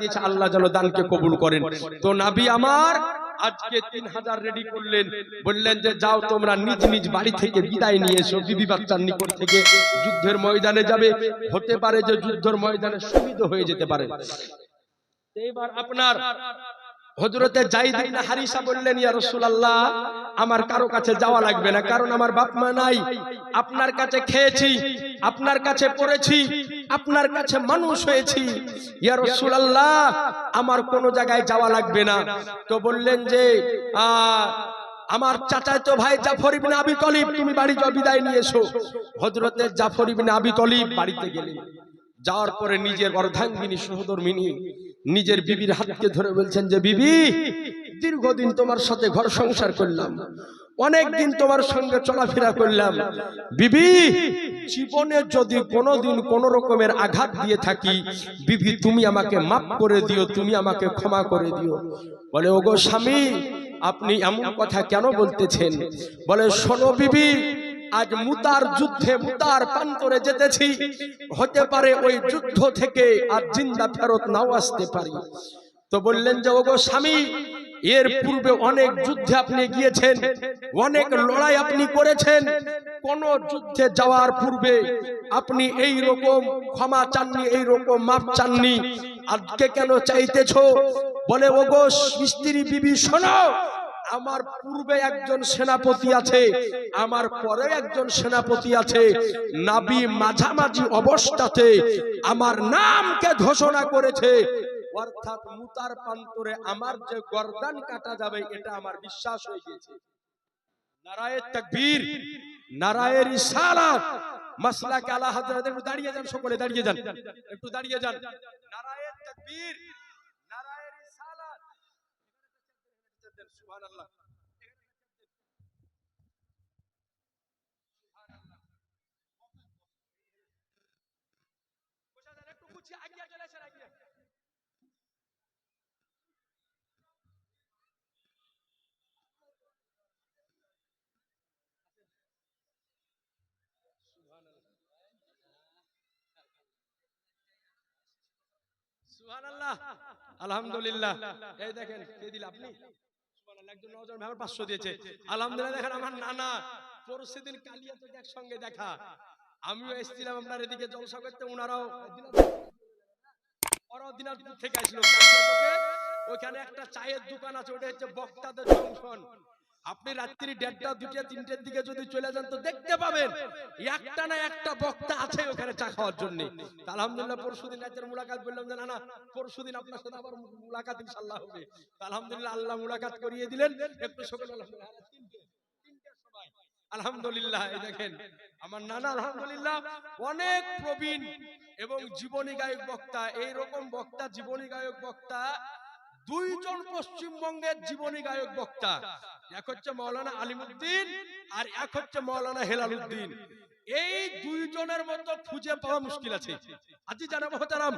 দিয়েছে, আল্লাহ যেন দানকে কবুল করেন। তো নাবি আমার আজকে তিন হাজার রেডি করলেন। বললেন যে, যাও তোমরা নিজ নিজ বাড়ি থেকে বিদায় নিয়ে এসো, বিবি বাচ্চার নিকট থেকে। যুদ্ধের ময়দানে যাবে। হতে পারে যে যুদ্ধের ময়দানে শহীদ হয়ে যেতে পারে। এবার আপনার হজরতে জাইদ ইবনে হারিসা বললেন, ইয়া রাসূলুল্লাহ, আমার কারও কাছে যাওয়া লাগবে না, কারণ আমার বাপ মা নাই। আপনার কাছে খেয়েছি, আপনার কাছে পড়েছি আপনার কাছে মানুষ হয়েছি। ইয়া রাসূলুল্লাহ, আমার কোনো জায়গায় যাওয়া লাগবে না। তো বললেন যে আমার চাচাই তো ভাই জাফর ইবনে আবি তলিব, তুমি বাড়ি যাও, বিদায় নিয়ে এসো। হযরতে জাফর ইবনে আবি তলিব বাড়িতে গেলেন। যাওয়ার পরে নিজের অর্ধাঙ্গিনী সহধর্মিনী নিজের বিবির হাতকে ধরে বলছেন যে, বিবি, দীর্ঘদিন তোমার সাথে ঘর সংসার করলাম। অনেক দিন তোমার সঙ্গে চলাফেরা করলাম। বিবি জীবনে যদি কোনোদিন কোন রকমের আঘাত দিয়ে থাকি বিবি তুমি আমাকে মাফ করে দিও তুমি আমাকে ক্ষমা করে দিও। বলে ওগো স্বামী আপনি এমন কথা কেন বলতেছেন? বলে শোনো বিবি আজ মুতার যুদ্ধে মুতার প্রান্তরে যেতেছি। হতে পারে ওই যুদ্ধ থেকে আর জিন্দা ফেরত নাও আসতে পারি। তো বললেন যে ওগো স্বামী এর পূর্বে অনেক যুদ্ধে আপনি গিয়েছেন অনেক লড়াই আপনি করেছেন। কোন যুদ্ধে যাওয়ার পূর্বে আপনি এই রকম ক্ষমা চাননি এই রকম মাপ চাননি। আজকে কেন চাইতেছ? বলে ওগো স্ত্রী বিবি শোনো আমার পূর্বে একজন সেনাপতি আছে আমার পরে একজন সেনাপতি আছে। নাবি মাঝামাঝি অবস্থাতে আমার নামকে ঘোষণা করেছে অর্থাৎ মুতার প্রান্তরে আমার যে গর্দান কাটা যাবে, এটা আমার বিশ্বাস হয়ে গেছে নারায়ের তাকবীর, নারায়ের ইসালাত মাসলাকে আলা হযরত একটু দাঁড়িয়ে যান, সকলে দাঁড়িয়ে যান। একটু দাঁড়িয়ে যান। নারায়ের তাকবীর, নারায়ের ইসালাত সুবহানাল্লাহ। আগিয়ে চলে আসেন আগিয়ে আলহামদুলিল্লাহ। এই দেখেন, কে দিল আপনি? একজন নওজোয়ান ভাই আমার 500 দিয়েছে। আলহামদুলিল্লাহ, দেখেন আমার একসঙ্গে দেখা। আমিও এসেছিলাম আপনার এদিকে জলসা করতে থেকে ওইখানে একটা চায়ের দোকান আছে, ওটা হচ্ছে বক্তাদের জংশন। আপনি রাত্রি দেড়টা দুটা তিনটের দিকে যদি চলে যান তো দেখতে পাবেন, একটা না একটা বক্তা আছে ওখানে চা খাওয়ার জন্য। আলহামদুলিল্লাহ পরশুদিন রাতের মুলাকাত বললাম যে, না না, পরশুদিন আপনার সাথে আবার মুলাকাত ইনশাআল্লাহ হবে। আলহামদুলিল্লাহ আল্লাহ মুলাকাত করিয়ে দিলেন। একটু সকাল আলহামদুলিল্লাহ, এই দেখেন, আমার নানা আলহামদুলিল্লাহ অনেক প্রবীণ এবং জীবনী গায়ক বক্তা এই রকম বক্তা, জীবনী গায়ক বক্তা, দুইজন পশ্চিমবঙ্গের জীবনী গায়ক বক্তা। এক হচ্ছে মৌলানা আলিমুদ্দিন আর এক হচ্ছে মৌলানা হেলাল উদ্দিন এই দুইজনের মতো খুঁজে পাওয়া মুশকিল আছে। আজি জানা মহতারাম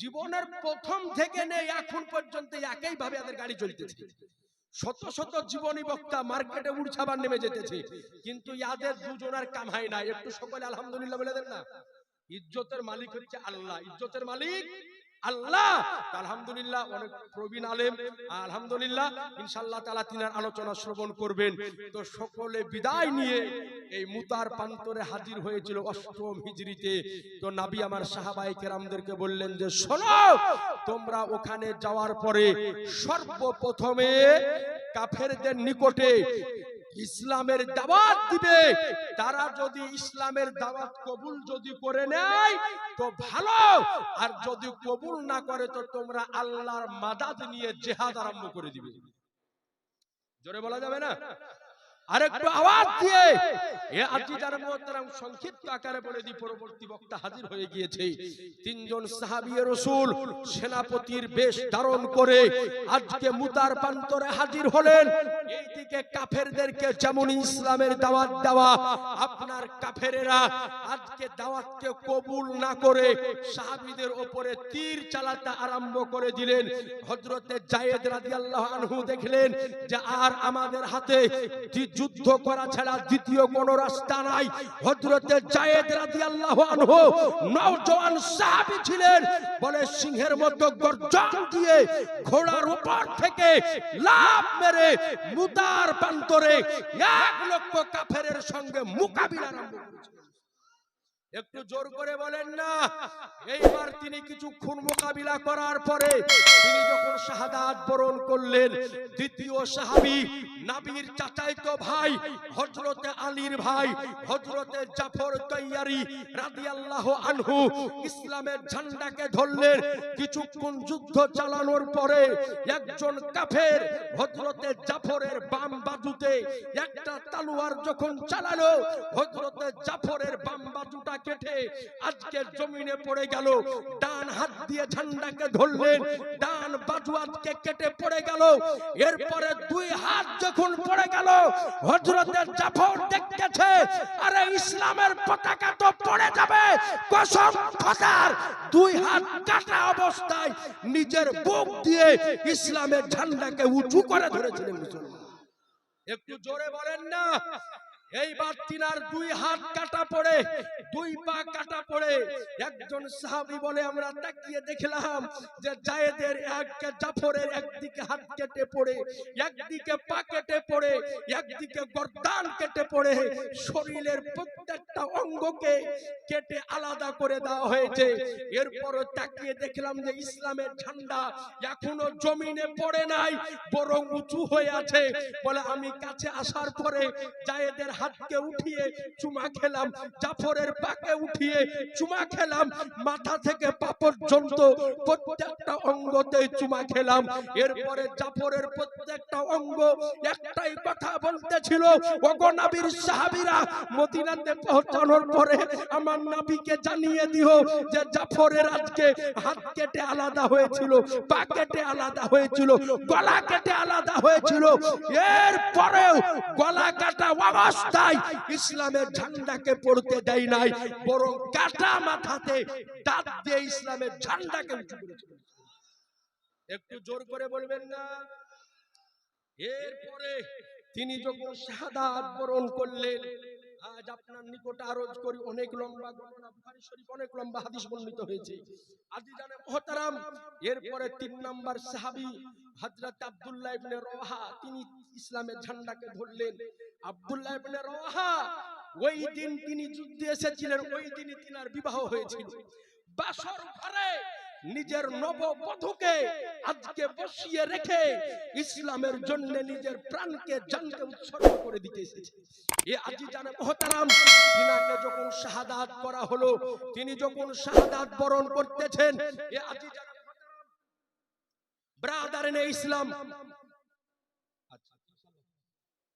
জীবনের প্রথম থেকে নেই এখন পর্যন্ত একই ভাবে এদের গাড়ি চলতেছে। শত শত জীবনী বক্তা মার্কেটে উড়ছাবার নেমে যেতেছে। কিন্তু ইয়াদের দুজনের কামাই নাই। একটু সকলে আলহামদুলিল্লাহ বলে দেন না। ইজ্জতের মালিক হচ্ছে আল্লাহ। ইজ্জতের মালিক আল্লাহ আলহামদুলিল্লাহ, অনেক প্রবীণ আলেম। আলহামদুলিল্লাহ, ইনশাআল্লাহ তাআলা তিনার আলোচনা শ্রবণ করবেন। তো সকলে বিদায় নিয়ে এই মুতার প্রান্তরে হাজির হয়েছিল অষ্টম হিজরিতে তো নাবি আমার সাহাবাই কেরামদেরকে বললেন যে, শোনো, তোমরা ওখানে যাওয়ার পরে সর্বপ্রথমে কাফেরদের নিকটে ইসলামের দাওয়াত দিবে। তারা যদি ইসলামের দাওয়াত কবুল যদি করে নেয়, তো ভালো। আর যদি কবুল না করে, তো তোমরা আল্লাহর মাদাদ নিয়ে জেহাদ আরম্ভ করে দিবে। জোরে বলা যাবে না? আরেকটু আওয়াজ দিয়ে। এ আজিজার মোহতারাম সংক্ষিপ্ত আকারে বলে দি পরবর্তী বক্তা হাজির হয়ে গিয়েছে। তিনজন সাহাবী রাসূল সেনাপতির বেশ ধারণ করে আজকে মুতার প্রান্তরে হাজির হলেন। এইদিকে কাফেরদেরকে যেমন ইসলামের দাওয়াত দেওয়া আপনার কাফেরেরা আজকে দাওয়াতকে কবুল না করে সাহাবিদের ওপরে তীর চালাতে আরম্ভ করে দিলেন। হযরতে জায়েদ রাদিয়াল্লাহু আনহু দেখলেন যে আর আমাদের হাতে যুদ্ধ করা ছাড়া দ্বিতীয় কোন রাস্তা নাই। হজরতে জায়েদ রাদিয়াল্লাহু আনহু নওজোয়ান সাহাবী ছিলেন। বলে সিংহের মতো গর্জন দিয়ে ঘোড়ার উপর থেকে লাভ মেরে মুদার প্রান্তরে এক লক্ষ কাফেরের সঙ্গে মোকাবিলা আরম্ভ করেছিলেন একটু জোর করে বলেন না। এইবার তিনি কিছুক্ষণ মোকাবিলা করার পরে তিনি যখন শাহাদাত বরণ করলেন দ্বিতীয় সাহাবী নাবির চাচাইতো ভাই হযরতে আলীর ভাই হযরতে জাফর তৈয়ারি রাদিয়াল্লাহু আনহু ইসলামের ঝান্ডাকে ধরলেন। কিছুক্ষণ যুদ্ধ চালানোর পরে একজন কাফের হযরতে জাফরের বাম বাজুতে একটা তালুয়ার যখন চালালো হযরতে জাফরের বাম বাজুটা কেটে আজকের জমিনে পড়ে গেল ডান হাত দিয়ে ঝান্ডাকে ধরলেন ডান বাজু আজকে কেটে পড়ে গেল এরপরে দুই হাত যখন পড়ে গেল হযরতের জাফর দেখতেছে আরে ইসলামের পতাকা তো পড়ে যাবে কসম খোদার দুই হাত কাটা অবস্থায় নিজের বুক দিয়ে ইসলামের ঝান্ডাকে উঁচু করে ধরেছিলেন মুসলমান। একটু জোরে বলেন না এইবার তিনার দুই হাত কাটা পড়ে, দুই পা কাটা পড়ে। একজন সাহাবী বলে, আমরা তাকিয়ে দেখলাম যে জায়েদের এক জাফরের একদিকে হাত কেটে পড়ে, একদিকে পা কেটে পড়ে, একদিকে গর্দান কেটে পড়ে। শরীরের প্রত্যেকটা অঙ্গকে কেটে আলাদা করে দেওয়া হয়েছে। এরপর তাকিয়ে দেখলাম যে ইসলামের ঝান্ডা এখনও জমিনে পড়ে নাই, বরং উঁচু হয়ে আছে। বলে, আমি কাছে আসার পরে জায়েদের হাতকে উঠিয়ে চুমা খেলাম, জাফরের পাকে উঠিয়ে চুমা খেলাম, মাথা থেকে পা পর্যন্ত প্রত্যেকটা অঙ্গতে চুমা খেলাম। এরপরে জাফরের প্রত্যেকটা অঙ্গ একটাই কথা বলতেছিল, ওগো নবীর সাহাবীরা, মদিনাতে পৌঁছানোর পরে আমার নবীকে জানিয়ে দিও যে জাফরের আজকে হাত কেটে আলাদা হয়েছিল, পা কেটে আলাদা হয়েছিল, গলা কেটে আলাদা হয়েছিল। এরপরেও গলা কাটা অবস্থায় ইসলামের ঝান্ডাকে পড়তে দেয় নাই, বরং কাটা মাথাতে দাঁত দিয়ে ইসলামের ঝান্ডাকে উঁচু করেছিল একটু জোর করে বলবেন না? এরপরে তিনি যখন সাদা বরণ করলেন আজ আপনার নিকট আরজ করি অনেক লম্বা ঘটনা বুখারী শরীফ অনেক লম্বা হাদিস বর্ণিত হয়েছে। আজি জানে মহতারাম, এরপরে তিন নাম্বার সাহাবী, হযরত আব্দুল্লাহ ইবনে রওয়াহা, তিনি ইসলামের ঝান্ডাকে ধরলেন। আব্দুল্লাহ ইবনে রওয়াহা, ওই দিন তিনি যুদ্ধে এসেছিলেন, ওই দিনই তিনার বিবাহ হয়েছিল। বাসর ঘরে নিজের নববধূকে আজকে বসিয়ে রেখে ইসলামের জন্য নিজের প্রাণকে জানকে উৎসর্গ করে দিতে এসেছে। এ আজি জানে মহতারাম তিনাকে যখন শাহাদাত করা হলো তিনি যখন শাহাদাত বরণ করতেছেন এ আজি জানে ইসলাম। আচ্ছা,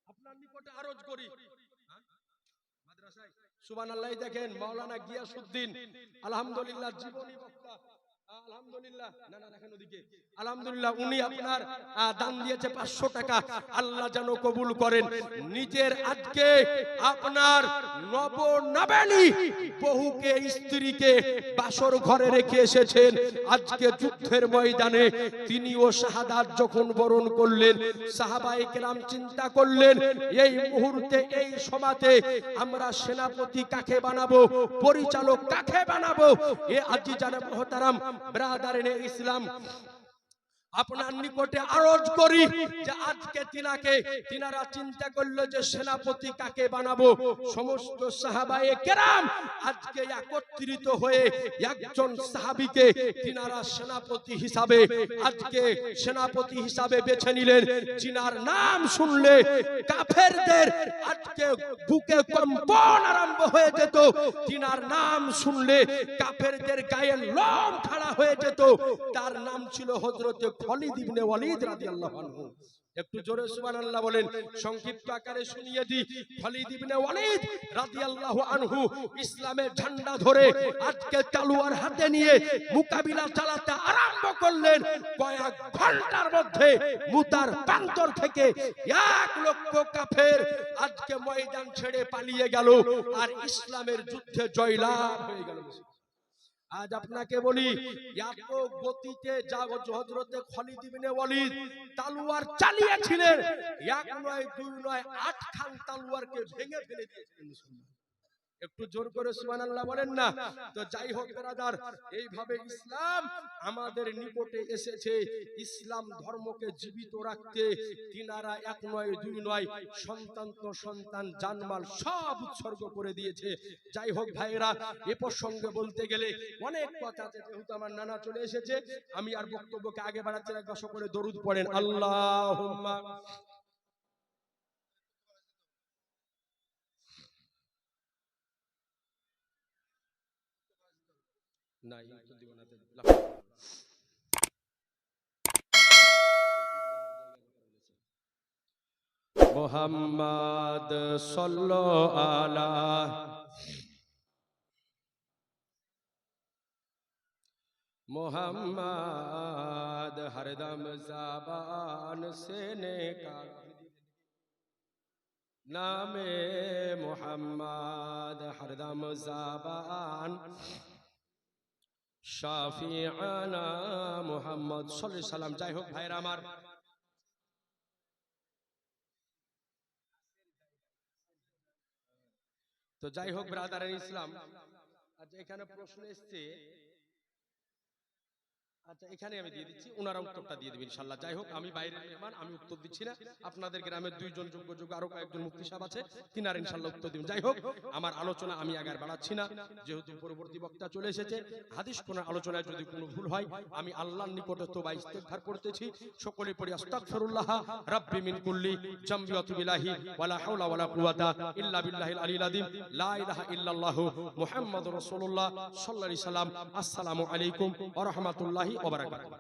আপনার নিকটে আরজ করি। দেখেন মাওলানা গিয়াসউদ্দিন আলহামদুলিল্লাহ জীবনী বক্তা। আলহামদুলিল্লাহ। না না দেখেন ওদিকে। আলহামদুলিল্লাহ উনি আপনার দান দিয়েছে পাঁচশো টাকা। আল্লাহ যেন কবুল করেন। নিজের আজকে আপনার নব নবেলি বহুকে স্ত্রীকে বাসর ঘরে রেখে এসেছেন। আজকে যুদ্ধের ময়দানে তিনিও শাহাদাত যখন বরণ করলেন সাহাবাই কেরাম চিন্তা করলেন এই মুহূর্তে এই সমাজে আমরা সেনাপতি কাকে বানাবো? পরিচালক কাকে বানাবো? এ আজি জানে মহতারাম ব্রাদারিনে ইসলাম আপনার নিকটে আরজ করি যে আজকে তিনাকে তিনারা চিন্তা করল যে সেনাপতি কাকে বানাবো? সমস্ত সাহাবায়ে কেরাম আজকে একত্রিত হয়ে একজন সাহাবীকে তিনারা সেনাপতি হিসাবে আজকে সেনাপতি হিসাবে বেছে নিলেন। যিনার নাম শুনলে কাফেরদের আজকে বুকে কম্পন আরম্ভ হয়ে যেত। তিনার নাম শুনলে কাফেরদের গায়ে লোম খাড়া হয়ে যেত। তার নাম ছিল হযরতে ইবনে ওয়ালিদ রাদিয়াল্লাহু আনহু। একটু জোরে সুবহানাল্লাহ বলেন, সংক্ষিপ্ত আকারে শুনিয়ে দি খালিদ ইবনে ওয়ালিদ রাদিয়াল্লাহু আনহু ইসলামের ঝান্ডা ধরে আজকে হাতে নিয়ে মোকাবিলা চালাতে আরম্ভ করলেন। কয়েক ঘণ্টার মধ্যে মুতার প্রান্তর থেকে এক লক্ষ কাফের আজকে ময়দান ছেড়ে পালিয়ে গেল আর ইসলামের যুদ্ধে জয়লাভ হয়ে গেল। আজ আপনাকে বলি এত গতিতে হজরতে খালিদ ইবনে ওয়ালিদ তালুয়ার চালিয়েছিলেন। এক নয়, দুই নয় আট খান তালুয়ারকে ভেঙে ফেলে দিয়েছিলেন একটু জোর করে সুবহানাল্লাহ বলেন না? তো যাই হোক ব্রাদার, এইভাবে ইসলাম আমাদের নিকটে এসেছে। ইসলাম ধর্মকে জীবিত রাখতে তিনারা এক নয়, দুই নয়, সন্তান তো সন্তান, জানমাল সব উৎসর্গ করে দিয়েছে। যাই হোক ভাইরা এ প্রসঙ্গে বলতে গেলে অনেক কথা যেহেতু আমার নানা চলে এসেছে, আমি আর বক্তব্যকে আগে বাড়াচ্ছি না করে দরুদ পড়েন। আল্লাহ না, এই তো দিব না। মোহাম্মদ সল্লো আলা মোহাম্মদ হরদম জাবান সে নেকার নামে মোহাম্মদ হরদম জাবান শাফিআনা মোহাম্মদ সাল্লাল্লাহু সাল্লাম। যাই হোক ভাইরা আমার। তো যাই হোক ব্রাদার ইসলাম। আচ্ছা এখানে প্রশ্ন এসছে আচ্ছা এখানে আমি দিয়ে দিচ্ছি, ওনারা উত্তরটা দিয়ে দেবেন ইনশাল্লাহ যাই হোক, আমি মেহমান, আমি উত্তর দিচ্ছি না। আপনাদের গ্রামের দুইজন যোগ্য যোগ্য, আরও কয়েকজন মুক্তি আছে, তিনার ইনশাল্লাহ উত্তর দিবেন। যাই হোক, আমার আলোচনা আমি আগে আর বাড়াচ্ছি না। যেহেতু পরবর্তী বক্তা চলে এসেছে, হাদিস কোন আলোচনায় যদি কোনো ভুল হয়, আমি আল্লাহর নিকটে ইস্তেগফার করতেছি। সকলে পড়ি রাব্বি মিন কুল্লি ওয়ালা হাওলা ওয়ালা ইল্লা লা ইলাহা মুহাম্মাদুর রাসূলুল্লাহ সাল্লাল্লাহু আলাইহি সাল্লাম। আসসালামু আলাইকুম ওয়া রাহমাতুল্লাহি ওয়া বারাকাতুহু